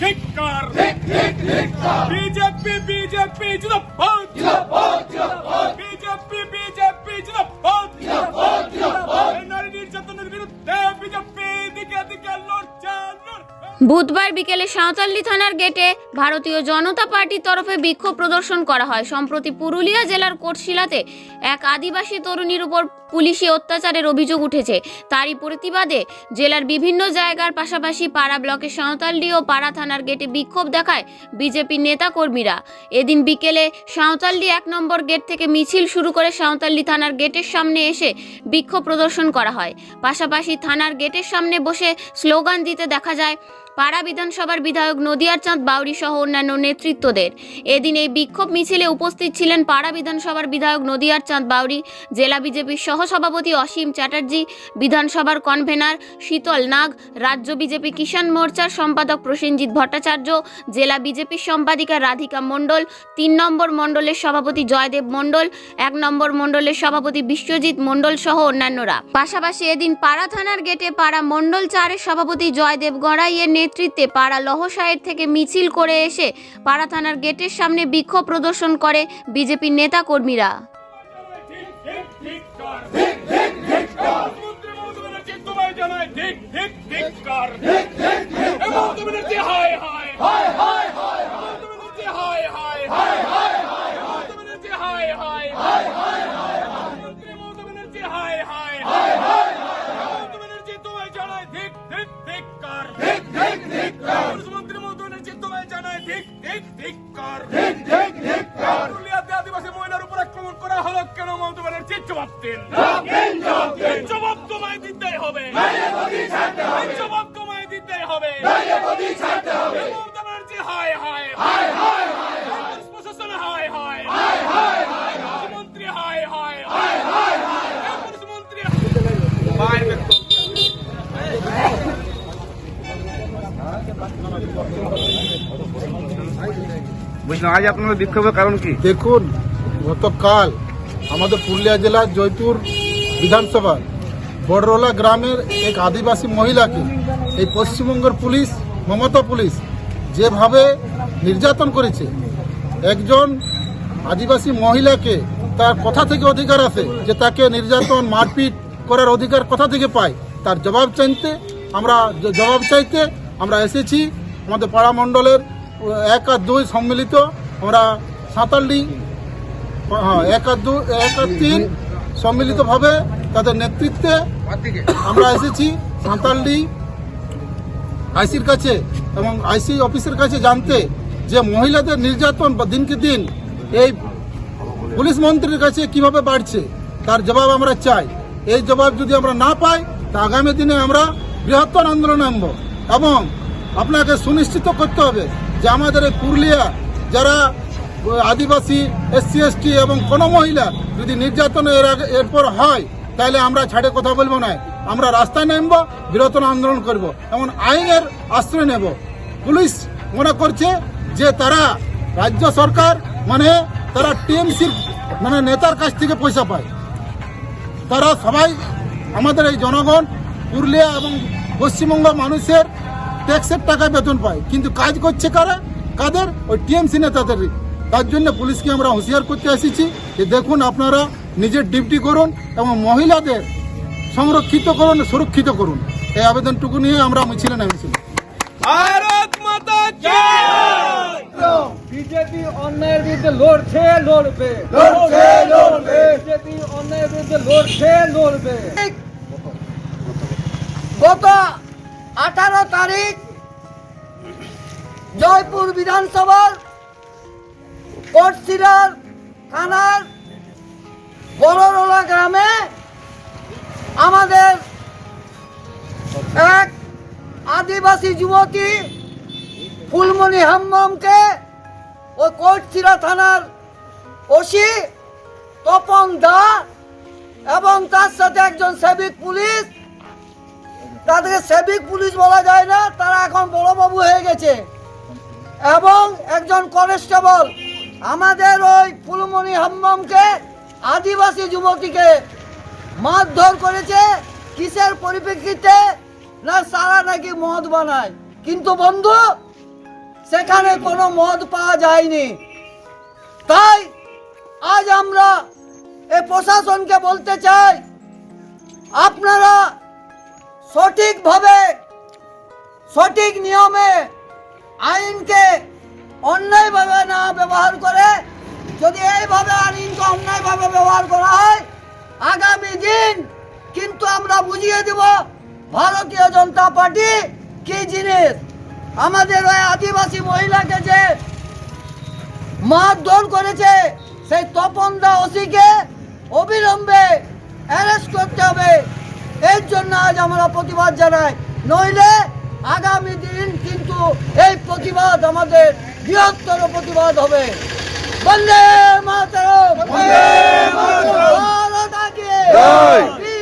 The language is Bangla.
ধিক্কার বিজেপি বিজেপি জিন্দাবাদ বিজেপি বিজেপি জিন্দাবাদ এই নারী নির্যাতনের বিরুদ্ধে বিজেপি বুধবার বিকেলে সাঁওতাল্লি থানার গেটে ভারতীয় জনতা পার্টির তরফে বিক্ষোভ প্রদর্শন করা হয়। সম্প্রতি পুরুলিয়া জেলার কোটশিলাতে এক আদিবাসী তরুণীর উপর পুলিশি অত্যাচারের অভিযোগ উঠেছে। তারই প্রতিবাদে জেলার বিভিন্ন জায়গার পাশাপাশি পাড়া ব্লকের সাঁওতালডি ও পাড়া থানার গেটে বিক্ষোভ দেখায় বিজেপি নেতাকর্মীরা। এদিন বিকেলে সাঁওতালডি এক নম্বর গেট থেকে মিছিল শুরু করে সাঁওতালডি থানার গেটের সামনে এসে বিক্ষোভ প্রদর্শন করা হয়। পাশাপাশি থানার গেটের সামনে বসে স্লোগান দিতে দেখা যায় পাড়া বিধানসভার বিধায়ক নদিয়ার চাঁদ বাউরি সহ অন্যান্য নেতৃত্বদের। এদিন এই বিক্ষোভ মিছিলে উপস্থিত ছিলেন পাড়া বিধানসভার বিধায়ক নদিয়ার চাঁদ বাউরি, জেলা বিজেপির সহসভাপতি অসীম চ্যাটার্জি, বিধানসভার কনভেনার শীতল নাগ, রাজ্য বিজেপি কিষাণ মোর্চার সম্পাদক প্রসেনজিৎ ভট্টাচার্য, জেলা বিজেপির সম্পাদিকা রাধিকা মণ্ডল, তিন নম্বর মণ্ডলের সভাপতি জয়দেব মণ্ডল, এক নম্বর মণ্ডলের সভাপতি বিশ্বজিৎ মণ্ডল সহ অন্যান্যরা। পাশাপাশি এদিন পাড়া থানার গেটে পাড়া মণ্ডল চারের সভাপতি জয়দেব গড়াইয়ের নেতৃত্বে পাড়া লহসায়ের থেকে মিছিল করে এসে পাড়া থানার গেটের সামনে বিক্ষোভ প্রদর্শন করে বিজেপির নেতাকর্মীরা ব্যানার্জি আক্রমণ করা হলো কেন মমতা ব্যানার্জি জবাব দিন। জবাব তোমায় দিতেই হবে। জবাব তোমায় দিতেই হবে। মমতা ব্যানার্জি হায় হায় প্রশাসন হায়। হায় মুখ্যমন্ত্রী হায়। হায় মন্ত্রী বুঝলাম আজ আপনাদের বিক্ষোভের কারণ কি? দেখুন গতকাল আমাদের পুরুলিয়া জেলার জয়পুর বিধানসভা বড়রোলা গ্রামের এক আদিবাসী মহিলাকে এই পশ্চিমবঙ্গের পুলিশ, মমতা পুলিশ যেভাবে নির্যাতন করেছে, একজন আদিবাসী মহিলাকে তার কথা থেকে অধিকার আছে যে তাকে নির্যাতন, মারপিট করার অধিকার কোথা থেকে পায়, তার জবাব চাইতে আমরা জবাব চাইতে আমরা এসেছি। আমাদের পাড়া মণ্ডলের এক আর দুই সম্মিলিত আমরা সাঁতালডি হ্যাঁ এক আর দু এক সম্মিলিতভাবে তাদের নেতৃত্বে আমরা এসেছি সাঁতালডি আইসির কাছে এবং আইসি অফিসের কাছে জানতে যে মহিলাদের নির্যাতন দিনকে দিন এই পুলিশ মন্ত্রীর কাছে কীভাবে বাড়ছে, তার জবাব আমরা চাই। এই জবাব যদি আমরা না পাই, তা আগামী দিনে আমরা বৃহত্তর আন্দোলন নামব এবং আপনাকে সুনিশ্চিত করতে হবে যে আমাদের এই পুরুলিয়া যারা আদিবাসী, এসসি, এসটি এবং কোনো মহিলা যদি নির্যাতন এর এরপর হয়, তাহলে আমরা ছাড়ে কথা বলব না। আমরা রাস্তায় নামব বৃহত্তর আন্দোলন করব। এমন আইনের আশ্রয় নেব। পুলিশ মনে করছে যে তারা রাজ্য সরকার মানে তারা টিএমসির মানে নেতার কাছ থেকে পয়সা পায়। তারা সবাই আমাদের এই জনগণ, পুরুলিয়া এবং পশ্চিমবঙ্গ মানুষের ট্যাক্সের টাকায় বেতন পায়। কিন্তু কাজ করছে কারা? কাদের? ওই টিএমসি নেতাদের তার জন্য পুলিশকে আমরা হুঁশিয়ার করতে এসেছি যে দেখুন আপনারা নিজের ডিউটি করুন এবং মহিলাদের সংরক্ষিত করুন সুরক্ষিত করুন। এই আবেদনটুকু নিয়ে আমরা মিছিলে নেমেছিলাম ভারত মাতা জয়! বিজেপি অন্যায়ের বিরুদ্ধে লড়ছে লড়বে। লড়ছে, লড়বে। বিজেপি অন্যায়ের বিরুদ্ধে লড়ছে লড়বে। গত আঠারো তারিখ জয়পুর বিধানসভার কোটশিরার থানার বড়রোলা গ্রামে আমাদের এক আদিবাসী যুবতী ফুলমণি হাম্মমকে ওই কোটশিরা থানার ওসি তপন দা এবং তার সাথে একজন সেবিক পুলিশ। তাদেরকে সেবিক পুলিশ বলা যায় না, তারা এখন বড়বাবু হয়ে গেছে। এবং একজন কনস্টেবল। আমাদের ওই ফুলমণি হাম্মমকে আদিবাসী যুবতীকে মারধর করেছে, কিসের পরিপ্রেক্ষিতে? না, সারা নাকি মদ বানায়। কিন্তু বন্ধু, সেখানে কোনো মদ পাওয়া যায়নি। তাই আজ আমরা এ প্রশাসনকে বলতে চাই, আপনারা সঠিকভাবে সঠিক নিয়মে আইনকে অন্যায়ভাবে না ব্যবহার করে, যদি এইভাবে আইনকে অন্যায়ভাবে ব্যবহার করা হয়, আগামী দিন কিন্তু আমরা বুঝিয়ে দিব ভারতীয় জনতা পার্টি কি জিনিস। আমাদের ওই আদিবাসী মহিলাকে যে মারধর করেছে, সেই তপন দা ওসিকে অবিলম্বে অ্যারেস্ট করতে হবে। এর জন্য আজ আমরা প্রতিবাদ জানাই। নইলে আগামী দিন কিন্তু এই প্রতিবাদ আমাদের বৃহত্তর প্রতিবাদ হবে। বন্দে মাতরম। ভারত আগে।